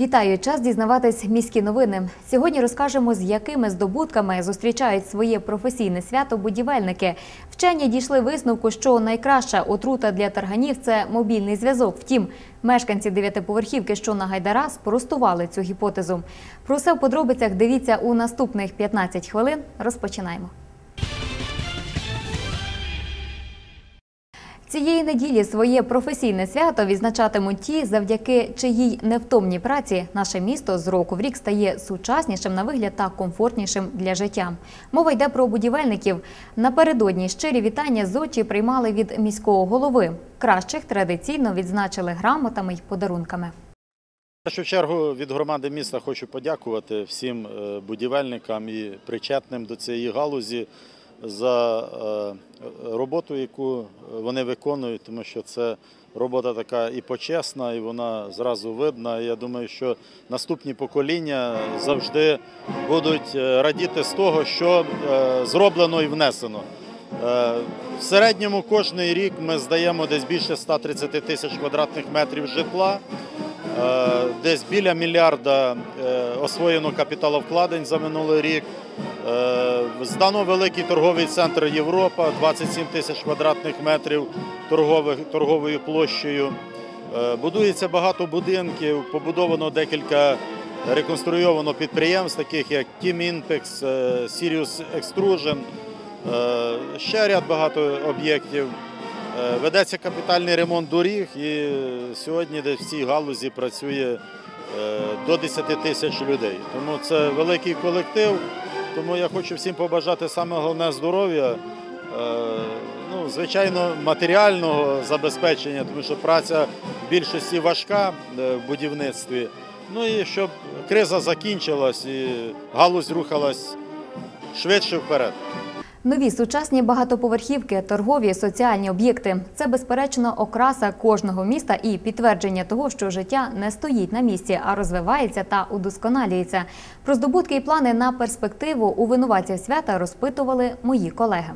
Вітаю! Час дізнаватись міські новини. Сьогодні розкажемо, з якими здобутками зустрічають своє професійне свято будівельники. Вчені дійшли висновку, що найкраща отрута для тарганів це мобільний зв'язок. Втім, мешканці дев'ятиповерхівки, що на Гайдара, спростували цю гіпотезу. Про все в подробицях дивіться у наступних 15 хвилин. Розпочинаємо. Цієї неділі своє професійне свято відзначатимуть ті, завдяки чиїй невтомній праці наше місто з року в рік стає сучаснішим на вигляд та комфортнішим для життя. Мова йде про будівельників. Напередодні щирі вітання зодчі приймали від міського голови. Кращих традиційно відзначили грамотами й подарунками. В першу чергу від громади міста хочу подякувати всім е, будівельникам і причетним до цієї галузі за е, роботу, яку вони виконують, тому що це робота така і почесна, і вона зразу видна. Я думаю, що наступні покоління завжди будуть е, радіти з того, що е, зроблено і внесено. В середньому кожний рік ми здаємо десь більше 130 тисяч квадратних метрів житла. Десь біля мільярда освоєно капіталовкладень за минулий рік. Е, Здано великий торговий центр Європа, 27 тисяч квадратних метрів торговою площею. Е, Будується багато будинків, побудовано декілька реконструйовано підприємств, таких як Team Impex, е, Sirius Extrusion, ще ряд багато об'єктів. Ведеться капітальний ремонт доріг і сьогодні десь в цій галузі працює до 10 тисяч людей. Тому це великий колектив. Тому я хочу всім побажати саме головне здоров'я, е, ну, звичайно, матеріального забезпечення, тому що праця в більшості важка е, в будівництві. Ну і щоб криза закінчилась і галузь рухалась швидше вперед. Нові сучасні багатоповерхівки, торгові, соціальні об'єкти це безперечно окраса кожного міста і підтвердження того, що життя не стоїть на місці, а розвивається та удосконалюється. Про здобутки і плани на перспективу у винуватців свята розпитували мої колеги.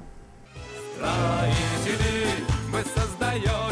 Ми вы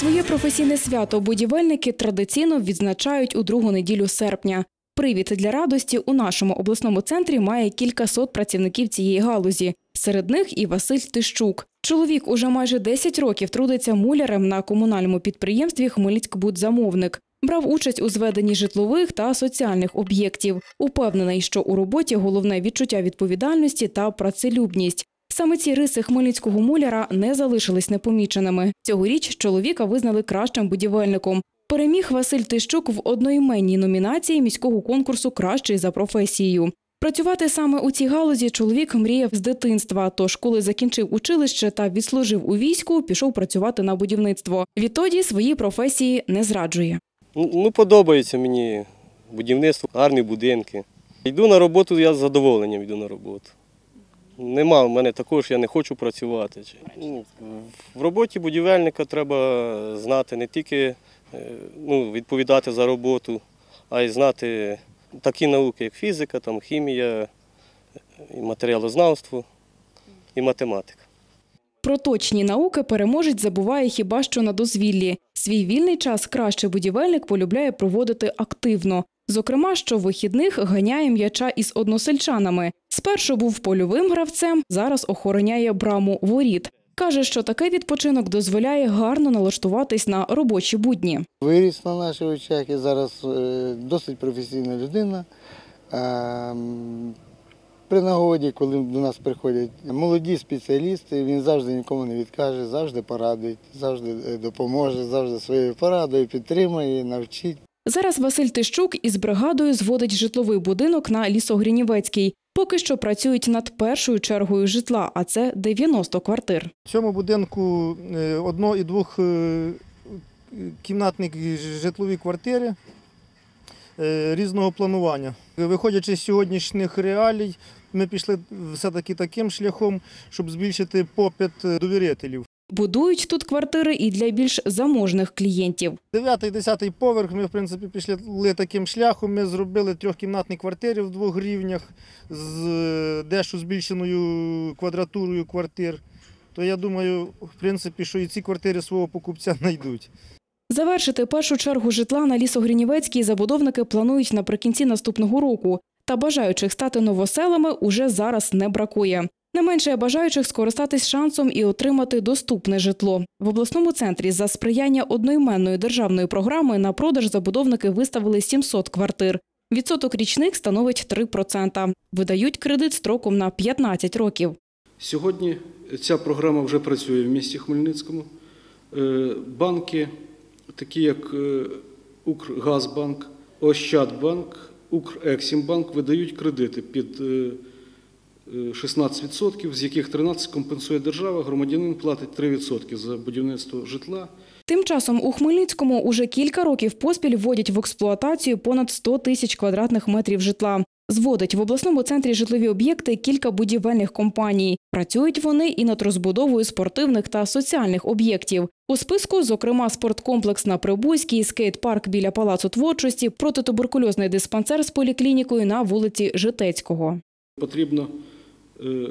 Своє професійне свято будівельники традиційно відзначають у другу неділю серпня. Привід для радості у нашому обласному центрі має кількасот працівників цієї галузі. Серед них і Василь Тищук. Чоловік уже майже 10 років трудиться мулярем на комунальному підприємстві Хмельницькбудзамовник. Брав участь у зведенні житлових та соціальних об'єктів. Упевнений, що у роботі головне відчуття відповідальності та працелюбність. Саме ці риси хмельницького муляра не залишились непоміченими. Цьогоріч чоловіка визнали кращим будівельником. Переміг Василь Тищук в одноіменній номінації міського конкурсу Кращий за професією. Працювати саме у цій галузі чоловік мріяв з дитинства. Тож, коли закінчив училище та відслужив у війську, пішов працювати на будівництво. Відтоді свої професії не зраджує. Ну, ну, подобається мені будівництво, гарні будинки. Йду на роботу, я з задоволенням йду на роботу. Нема в мене такого, що я не хочу працювати. Ну, В роботі будівельника треба знати не тільки е, ну, відповідати за роботу, а й знати такі науки, як фізика, там, хімія, і матеріалознавство і математика. Про точні науки переможець забуває хіба що на дозвіллі. Свій вільний час краще будівельник полюбляє проводити активно. Зокрема, що вихідних ганяє м'яча із односельчанами. Спершу був польовим гравцем, зараз охороняє браму воріт. Каже, що такий відпочинок дозволяє гарно налаштуватись на робочі будні. Виріс на наших очах і зараз е, досить професійна людина. При нагоді, коли до нас приходять молоді спеціалісти, він завжди нікому не відкаже, завжди порадить, завжди е, допоможе, завжди своєю порадою підтримує, навчить. Зараз Василь Тищук із бригадою зводить житловий будинок на Лісогрінівецькій. Поки що працюють над першою чергою житла, а це 90 квартир. В цьому будинку е, одно- і двохкімнатні житлові квартири е, різного планування. Виходячи з сьогоднішніх реалій, ми пішли все-таки таким шляхом, щоб збільшити попит довірителів. Будують тут квартири і для більш заможних клієнтів. Дев'ятий, десятий поверх ми, в принципі, пішли таким шляхом. Ми зробили трьохкімнатні квартири в двох рівнях з дещо збільшеною квадратурою квартир. То я думаю, в принципі, що і ці квартири свого покупця знайдуть. Завершити першу чергу житла на Лісогринівецькій забудовники планують наприкінці наступного року. Та бажаючих стати новоселами уже зараз не бракує. Не менше бажаючих скористатись шансом і отримати доступне житло. В обласному центрі за сприяння одноіменної державної програми на продаж забудовники виставили 700 квартир. Відсоток річних становить 3%. Видають кредит строком на 15 років. Сьогодні ця програма вже працює в місті Хмельницькому. Е, Банки, такі як е, Укргазбанк, Ощадбанк, Укрексімбанк видають кредити під е, 16%, з яких 13% компенсує держава, громадянин платить 3% за будівництво житла. Тим часом у Хмельницькому уже кілька років поспіль вводять в експлуатацію понад 100 тисяч квадратних метрів житла. Зводить в обласному центрі житлові об'єкти кілька будівельних компаній. Працюють вони і над розбудовою спортивних та соціальних об'єктів. У списку, зокрема, спорткомплекс на Прибузькій, скейт-парк біля Палацу творчості, протитуберкульозний диспансер з поліклінікою на вулиці Житецького. Потрібно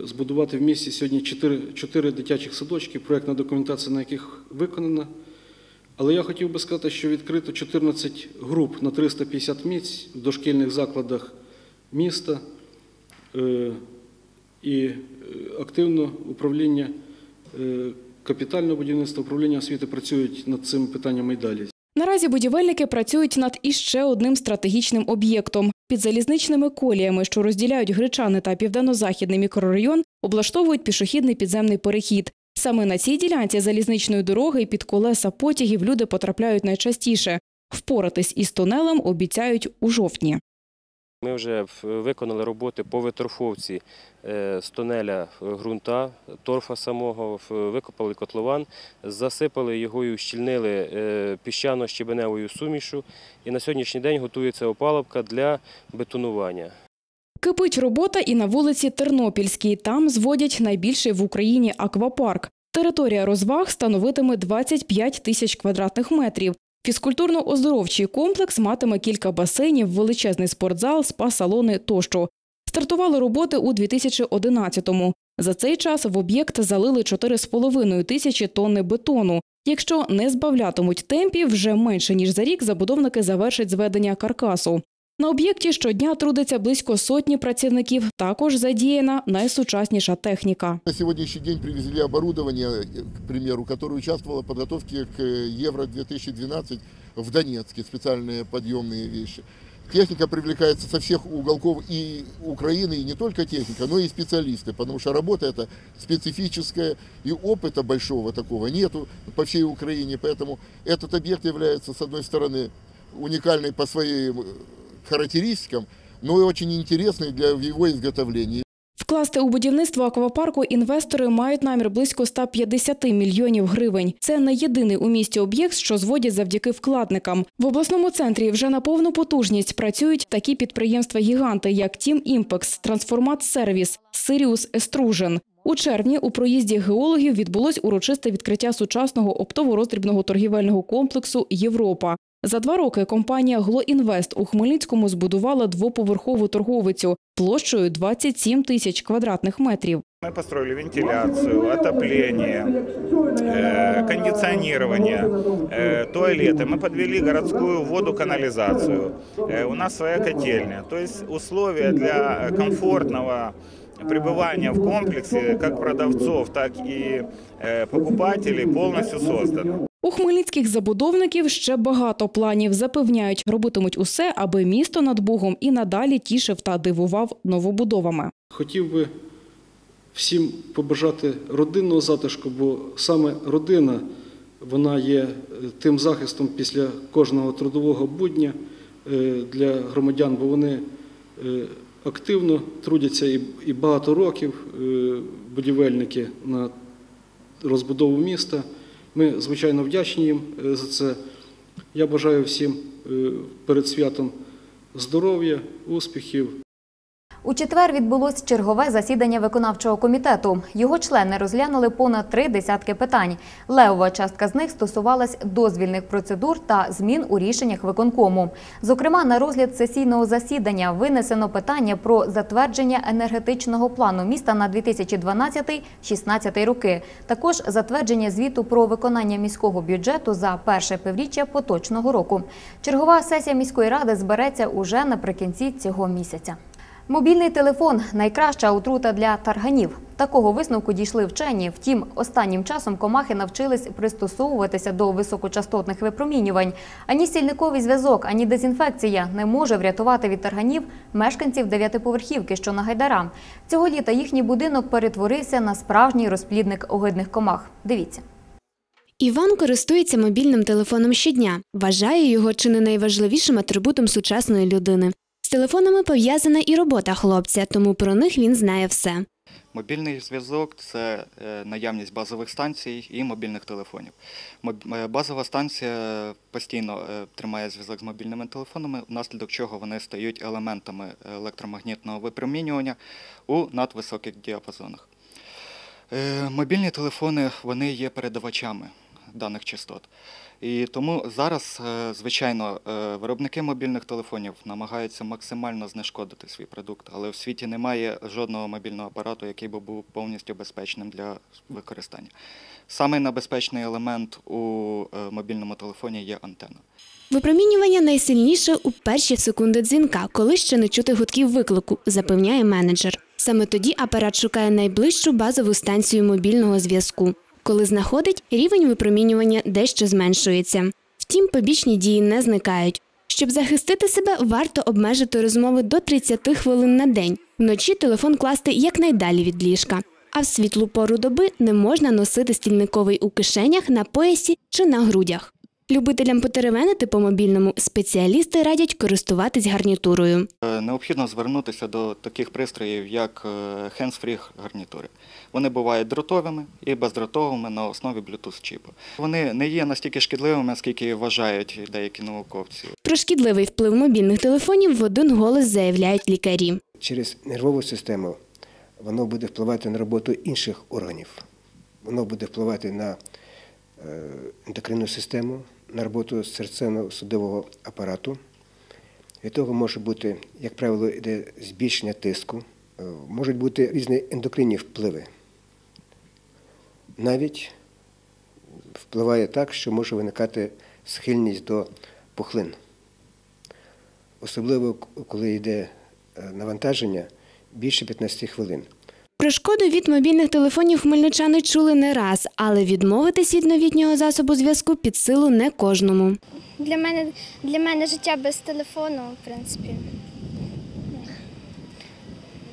збудувати в місті сьогодні 4, 4 дитячих садочки, проєктна документація на яких виконана. Але я хотів би сказати, що відкрито 14 груп на 350 місць в дошкільних закладах міста е, і е, активно управління е, капітального будівництва, управління освіти працюють над цими питаннями і далі. Наразі будівельники працюють над іще одним стратегічним об'єктом. Під залізничними коліями, що розділяють Гречани та південно-західний мікрорайон, облаштовують пішохідний підземний перехід. Саме на цій ділянці залізничної дороги під колеса потягів люди потрапляють найчастіше. Впоратись із тунелем обіцяють у жовтні. Ми вже виконали роботи по виторфовці е, з тунеля е, ґрунта, торфа самого, викопали котлован, засипали його і ущільнили е, піщано-щебеневою сумішу. І на сьогоднішній день готується опалубка для бетонування. Кипить робота і на вулиці Тернопільській. Там зводять найбільший в Україні аквапарк. Територія розваг становитиме 25 тисяч квадратних метрів. Фізкультурно-оздоровчий комплекс матиме кілька басейнів, величезний спортзал, спа-салони тощо. Стартували роботи у 2011-му. За цей час в об'єкт залили 4,5 тисячі тонни бетону. Якщо не збавлятимуть темпів, вже менше ніж за рік забудовники завершать зведення каркасу. На об'єкті щодня трудиться близько сотні працівників. Також задіяна найсучасніша техніка. На сегодняшний день привезли оборудование, э, к примеру, которое участвовало в подготовке к э, Евро-2012 в Донецке, специальные подъемные вещи. Техника привлекается со всех уголков и Украины, и не только техника, но и специалисты, потому что работа эта специфическая, и опыта большого такого нету по всей Украине, поэтому этот объект является, с одной стороны, уникальный по своим э, характеристикам, но и очень интересный для его изготовления. Вкласти у будівництво аквапарку інвестори мають намір близько 150 мільйонів гривень. Це не єдиний у місті об'єкт, що зводять завдяки вкладникам. В обласному центрі вже на повну потужність працюють такі підприємства-гіганти, як Тім Імпекс, Трансформат Сервіс, Сиріус Естружен. У червні у проїзді геологів відбулось урочисте відкриття сучасного оптово-роздрібного торгівельного комплексу Європа. За два роки компанія «Глоінвест» у Хмельницькому збудувала двоповерхову торговицю площею 27 тисяч квадратних метрів. Мы построили вентиляцию, отопление, э, кондиционирование, э, туалеты. Мы подвели городскую воду, канализацию. Э, у нас своя котельня. То есть условия для комфортного пребывания в комплексе как продавцов, так и э, покупателей полностью созданы. У хмельницьких забудовників ще багато планів. Запевняють, робитимуть усе, аби місто над Бугом і надалі тішив та дивував новобудовами. Хотів би всім побажати родинного затишку, бо саме родина вона є е, тим захистом після кожного трудового будня е, для громадян, бо вони е, активно трудяться і- багато років будівельники на розбудову міста. Ми, звичайно, вдячні їм е, за це. Я бажаю всім е, перед святом здоров'я, успіхів. У четвер відбулось чергове засідання виконавчого комітету. Його члени розглянули понад три десятки питань. Левова частка з них стосувалась дозвільних процедур та змін у рішеннях виконкому. Зокрема, на розгляд сесійного засідання винесено питання про затвердження енергетичного плану міста на 2012-16 роки. Також затвердження звіту про виконання міського бюджету за перше півріччя поточного року. Чергова сесія міської ради збереться уже наприкінці цього місяця. Мобільний телефон найкраща отрута для тарганів. Такого висновку дійшли вчені. Втім, останнім часом комахи навчились пристосовуватися до високочастотних випромінювань. Ані стільниковий зв'язок, ані дезінфекція не може врятувати від тарганів мешканців дев'ятиповерхівки, що на Гайдара. Цього літа їхній будинок перетворився на справжній розплідник огидних комах. Дивіться. Іван користується мобільним телефоном щодня. Вважає його чи не найважливішим атрибутом сучасної людини. З телефонами пов'язана і робота хлопця, тому про них він знає все. Мобільний зв'язок це е, наявність базових станцій і мобільних телефонів. Е, Базова станція постійно е, тримає зв'язок з мобільними телефонами, внаслідок чого вони стають елементами електромагнітного випромінювання у надвисоких діапазонах. Мобільні телефони вони є передавачами даних частот. І тому зараз, е, звичайно, е, виробники мобільних телефонів намагаються максимально знешкодити свій продукт, але в світі немає жодного мобільного апарату, який би був повністю безпечним для використання. Самий небезпечний елемент у е, мобільному телефоні є антенна. Випромінювання найсильніше у перші секунди дзвінка, коли ще не чути гудків виклику, запевняє менеджер. Саме тоді апарат шукає найближчу базову станцію мобільного зв'язку. Коли знаходить, рівень випромінювання дещо зменшується. Втім, побічні дії не зникають. Щоб захистити себе, варто обмежити розмови до 30 хвилин на день. Вночі телефон класти якнайдалі від ліжка. А в світлу пору доби не можна носити стільниковий у кишенях, на поясі чи на грудях. Любителям потеревенити по мобільному спеціалісти радять користуватись гарнітурою. Е, Необхідно звернутися до таких пристроїв, як е, hands-free гарнітури. Вони бувають дротовими і бездротовими на основі Bluetooth чіпу. Вони не є настільки шкідливими, скільки вважають деякі науковці. Про шкідливий вплив мобільних телефонів в один голос заявляють лікарі. через нервову систему воно буде впливати на роботу інших органів. Воно буде впливати на е, ендокринну систему, на роботу серцево-судового апарату. Від того може бути, як правило, йде збільшення тиску, Е, можуть бути різні ендокринні впливи. Навіть впливає так, що може виникати схильність до пухлин. Особливо, коли йде е, навантаження більше 15 хвилин. Про шкоду від мобільних телефонів хмельничани чули не раз, але відмовитись від новітнього засобу зв'язку під силу не кожному. Для мене, для мене життя без телефону, в принципі.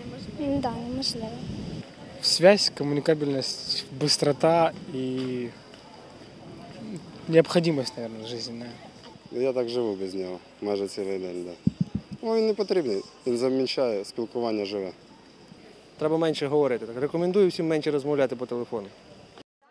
Неможливо. Да, неможливо. Связь, коммуникабельность, быстрота и необходимость, наверное, жизненная. Я так живу без нього, майже цілий день. Да. Ну, він не потрібний, він заміщає спілкування живе. Треба менше говорити. Так рекомендую всім менше розмовляти по телефону.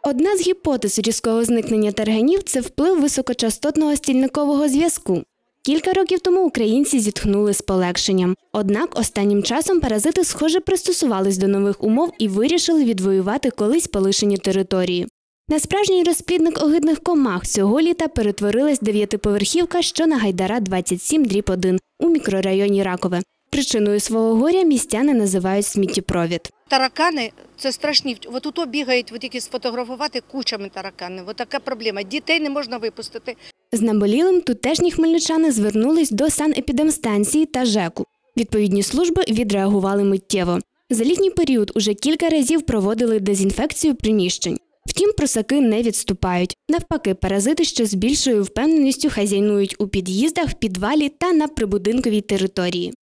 Одна з гіпотез різкого зникнення тарганів це вплив високочастотного стільникового зв'язку. Кілька років тому українці зітхнули з полегшенням. Однак останнім часом паразити, схоже, пристосувались до нових умов і вирішили відвоювати колись полишені території. На справжній розплідник огидних комах цього літа перетворилась дев'ятиповерхівка, що на Гайдара 27 дріб 1 у мікрорайоні Ракове. Причиною свого горя містяни називають сміттєпровід. Таракани це страшні. От ото бігають, от тільки сфотографувати кучами таракани. От така проблема. Дітей не можна випустити. З наболілим тутешні хмельничани звернулись до санепідемстанції та ЖЕКу. Відповідні служби відреагували миттєво. За літній період уже кілька разів проводили дезінфекцію приміщень. Втім, просаки не відступають. Навпаки, паразити ще з більшою впевненістю хазяйнують у під'їздах, підвалі та на прибудинковій території.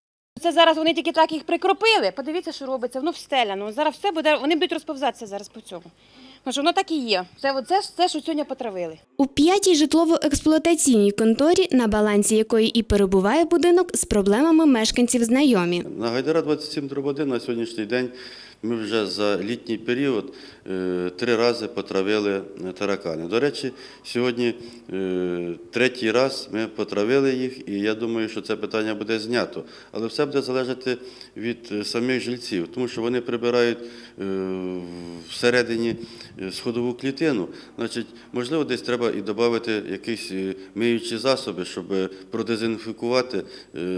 Це зараз вони тільки так їх прикропили. Подивіться, що робиться. Воно встеляно. Зараз все буде. Вони будуть розповзатися зараз по цьому. Тому що воно так і є. Це це, це що сьогодні потравили. У п'ятій житлово-експлуатаційній конторі, на балансі якої і перебуває будинок, з проблемами мешканців знайомі. На Гайдара 27 дроб 1 на сьогоднішній день Ми вже за літній період е, три рази потравили е, таракани. До речі, сьогодні е, третій раз ми потравили їх, і я думаю, що це питання буде знято. Але все буде залежати від самих жильців, тому що вони прибирають всередині сходову клітину. Значить, можливо, десь треба і додати якісь миючі засоби, щоб продезінфікувати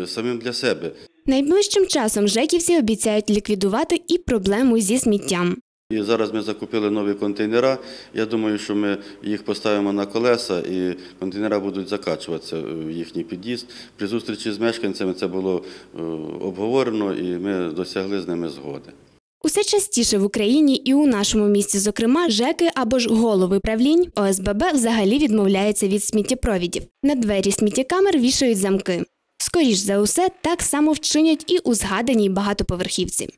самим для себе. Найближчим часом жеківці обіцяють ліквідувати і проблему зі сміттям. І зараз ми закупили нові контейнера. Я думаю, що ми їх поставимо на колеса і контейнера будуть закачуватися в їхній під'їзд. При зустрічі з мешканцями це було е, обговорено і ми досягли з ними згоди. Усе частіше в Україні і у нашому місті, зокрема, ЖЕКи або ж голови правлінь ОСББ взагалі відмовляються від сміттєпровідів. На двері сміттєкамер вішають замки. Скоріш за усе, так само вчинять і у згаданій багатоповерхівці.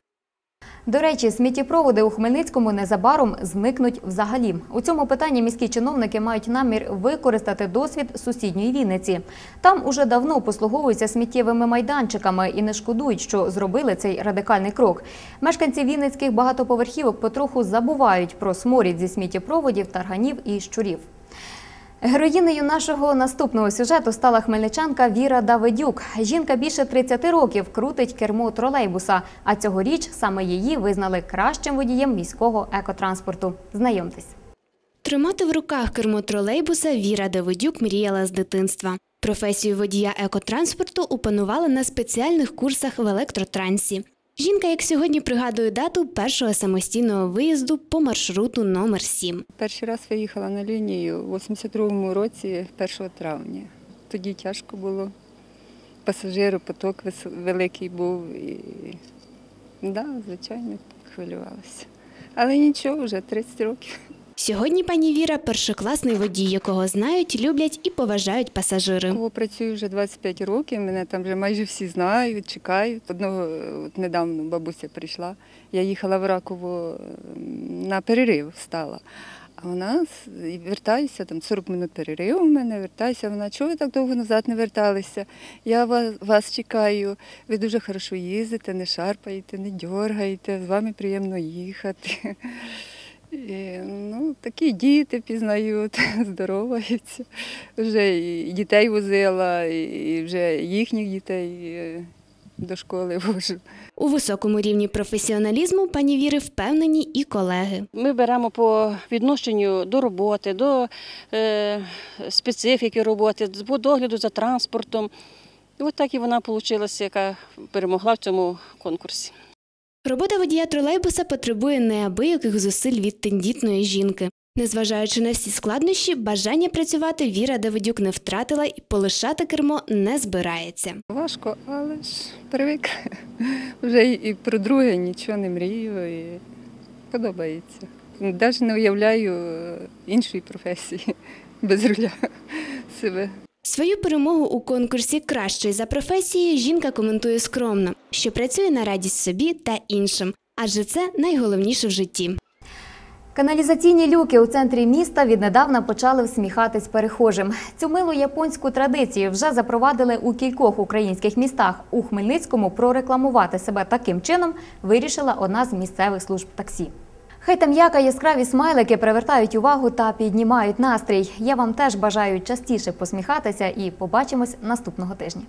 До речі, сміттєпроводи у Хмельницькому незабаром зникнуть взагалі. У цьому питанні міські чиновники мають намір використати досвід сусідньої Вінниці. Там уже давно послуговуються сміттєвими майданчиками і не шкодують, що зробили цей радикальний крок. Мешканці вінницьких багатоповерхівок потроху забувають про сморід зі сміттєпроводів, тарганів і щурів. Героїнею нашого наступного сюжету стала хмельничанка Віра Давидюк. Жінка більше 30 років крутить кермо тролейбуса, а цьогоріч саме її визнали кращим водієм міського екотранспорту. Знайомтесь. Тримати в руках кермо тролейбуса Віра Давидюк мріяла з дитинства. Професію водія екотранспорту опанувала на спеціальних курсах в електротрансі. Жінка, як сьогодні пригадує дату першого самостійного виїзду по маршруту номер 7. Перший раз виїхала на лінію у 82-му році, 1 травня. Тоді тяжко було. Пасажиру поток великий був. І, да, звичайно, хвилювалася. Але нічого, вже 30 років. Сьогодні пані Віра першокласний водій, якого знають, люблять і поважають пасажири. Кого працюю вже 25 років, мене там вже майже всі знають, чекають. Одного от недавно бабуся прийшла. Я їхала в Раково на перерив стала. А вона і вертаюся, там 40 минут перерив у мене, вертаюся. Вона, чого ви так довго назад не верталися? Я вас, вас чекаю. Ви дуже хорошо їздите, не шарпаєте, не дергаєте, з вами приємно їхати. І, ну, такі діти пізнають, здороваються. Вже і дітей возила, і вже їхніх дітей е, до школи вожу. У високому рівні професіоналізму пані Віри впевнені і колеги. Ми беремо по відношенню до роботи, до е, специфіки роботи, по догляду за транспортом. І от так і вона вийшла, яка перемогла в цьому конкурсі. Робота водія тролейбуса потребує неабияких зусиль від тендітної жінки. Незважаючи на всі складнощі, бажання працювати Віра Давидюк не втратила і полишати кермо не збирається. Важко, але ж привик. Вже і про друге нічого не мрію і подобається. Навіть не уявляю е, іншої професії без руля себе. Свою перемогу у конкурсі Кращий за професією жінка коментує скромно, що працює на радість собі та іншим, адже це найголовніше в житті. Каналізаційні люки у центрі міста віднедавна почали всміхатись перехожим. Цю милу японську традицію вже запровадили у кількох українських містах. У Хмельницькому прорекламувати себе таким чином вирішила одна з місцевих служб таксі. Хай там яка яскраві смайлики привертають увагу та піднімають настрій. Я вам теж бажаю частіше посміхатися і побачимось наступного тижня.